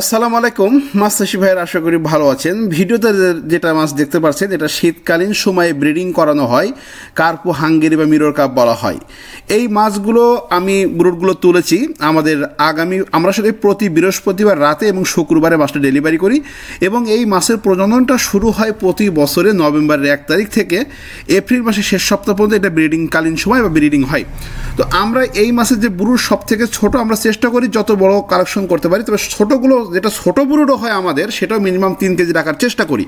আসসালামু আলাইকুম মাছ চাষি ভাইয়ের, আশা করি ভালো আছেন। ভিডিওতে যেটা মাছ দেখতে পাচ্ছেন, এটা শীতকালীন সময়ে ব্রিডিং করানো হয়, কার্পো, হাঙ্গেরি বা মিরর কাপ বলা হয়। এই মাছগুলো আমি, ব্রুডগুলো তুলেছি, আমাদের আগামী, আমরা সাথে প্রতি বৃহস্পতিবার রাতে এবং শুক্রবারে মাছটা ডেলিভারি করি এবং এই মাছের প্রজননটা শুরু হয় প্রতি বছরে নভেম্বরের এক তারিখ থেকে। এপ্রিল মাসের শেষ সপ্তাহ পর্যন্ত এটা ব্রিডিংকালীন সময় বা ব্রিডিং হয়। তো আমরা এই মাসের যে ব্রুড সব থেকে ছোট আমরা চেষ্টা করি, যত বড় কালেকশন করতে পারি, তবে ছোটোগুলো যেটা ছোটো ব্রুডও হয় আমাদের, সেটাও মিনিমাম তিন কেজি রাখার চেষ্টা করি।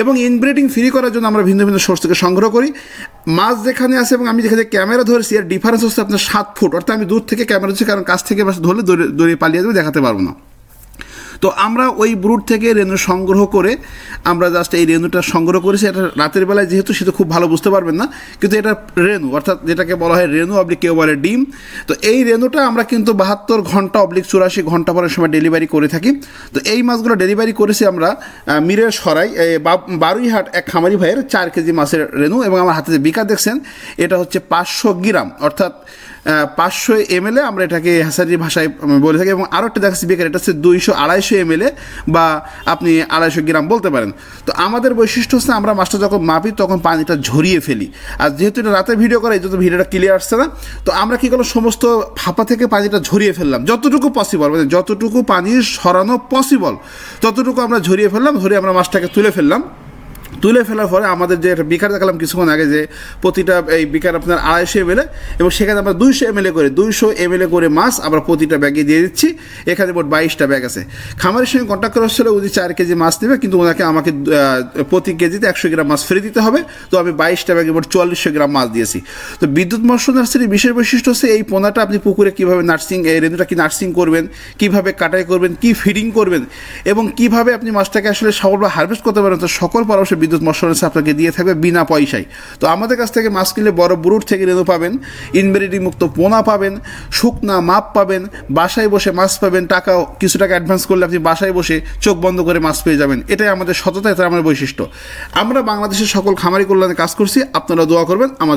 এবং ইনব্রিডিং ফ্রি করার জন্য আমরা ভিন্ন ভিন্ন সোর্স থেকে সংগ্রহ করি। মাছ যেখানে আছে এবং আমি যেখানে ক্যামেরা ধরেছি, এর ডিফারেন্স হচ্ছে আপনার সাত ফুট। অর্থাৎ আমি দূর থেকে ক্যামেরা ধরছি, কারণ কাছ থেকে ধরলে দৌড়ে পালিয়ে যাবে, দেখাতে পারব না। তো আমরা ওই ব্রুড থেকে রেনু সংগ্রহ করে আমরা জাস্ট এই রেনুটা সংগ্রহ করেছি। এটা রাতের বেলায় যেহেতু সেটা খুব ভালো বুঝতে পারবেন না, কিন্তু এটা রেনু অর্থাৎ যেটাকে বলা হয় রেনু অবলিক কেউ বলে ডিম। তো এই রেনুটা আমরা কিন্তু বাহাত্তর ঘণ্টা অবলিক চুরাশি ঘণ্টা পরের সময় ডেলিভারি করে থাকি। তো এই মাছগুলো ডেলিভারি করেছি আমরা মিরের সরাই বারুইহাট এক খামারি ভাইয়ের চার কেজি মাছের রেনু এবং আমার হাতে যে বিকা দেখছেন, এটা হচ্ছে পাঁচশো গ্রাম। অর্থাৎ পাঁচশো এমএলএ আমরা এটাকে হ্যাসারি ভাষায় বলে থাকি এবং আরও একটা দেখাচ্ছি বেকার, এটা হচ্ছে দুইশো আড়াইশো এমএলএ বা আপনি আড়াইশো গ্রাম বলতে পারেন। তো আমাদের বৈশিষ্ট্য হচ্ছে আমরা মাছটা যখন মাপি তখন পানিটা ঝরিয়ে ফেলি। আর যেহেতু এটা রাতে ভিডিও করে, এই জন্য ভিডিওটা ক্লিয়ার আসছে না। তো আমরা কী করলাম, সমস্ত ফাঁপা থেকে পানিটা ঝরিয়ে ফেললাম। যতটুকু পসিবল মানে যতটুকু পানি সরানো পসিবল ততটুকু আমরা ঝরিয়ে ফেললাম, ধরে আমরা মাছটাকে তুলে ফেললাম। তুলে ফেলার পরে আমাদের যে একটা বিকার দেখালাম কিছুক্ষণ আগে যে প্রতিটা এই বিকার আপনার আড়াইশো এমএলএ এবং সেখানে আমরা দুইশো এমএলএ করে, দুইশো এমএলএ করে মাছ আমরা প্রতিটা ব্যাগে দিয়ে দিচ্ছি। এখানে মোট বাইশটা ব্যাগ আছে। খামারের সঙ্গে কন্ট্যাক্ট করা হচ্ছিল উনি চার কেজি মাছ নেবে, কিন্তু ওনাকে আমাকে প্রতি কেজিতে একশো গ্রাম মাছ ফ্রি দিতে হবে। তো আমি বাইশটা ব্যাগে মোট চুয়াল্লিশশো গ্রাম মাছ দিয়েছি। তো বিদ্যুৎ মৎস্য নার্সারির বিশেষ বৈশিষ্ট্য হচ্ছে এই পোনাটা আপনি পুকুরে কীভাবে নার্সিং, এই রেনুটা কি নার্সিং করবেন, কীভাবে কাটাই করবেন, কী ফিডিং করবেন এবং কীভাবে আপনি মাছটাকে আসলে সফলভাবে হারভেস্ট করতে পারেন তো সকল পরামর্শ বিদ্যুৎ মৎস্য আপনাকে দিয়ে থাকবে বিনা পয়সায়। তো আমাদের কাছ থেকে মাছ কিনলে বড় ব্রুট থেকে রেনু পাবেন, ইনভেরিটি মুক্ত পোনা পাবেন, শুকনা মাপ পাবেন, বাসায় বসে মাছ পাবেন, টাকা, কিছু টাকা অ্যাডভান্স করলে আপনি বাসায় বসে চোখ বন্ধ করে মাছ পেয়ে যাবেন। এটাই আমাদের সততা এটা আমাদের বৈশিষ্ট্য। আমরা বাংলাদেশের সকল খামারি কল্যাণে কাজ করছি, আপনারা দোয়া করবেন আমাদের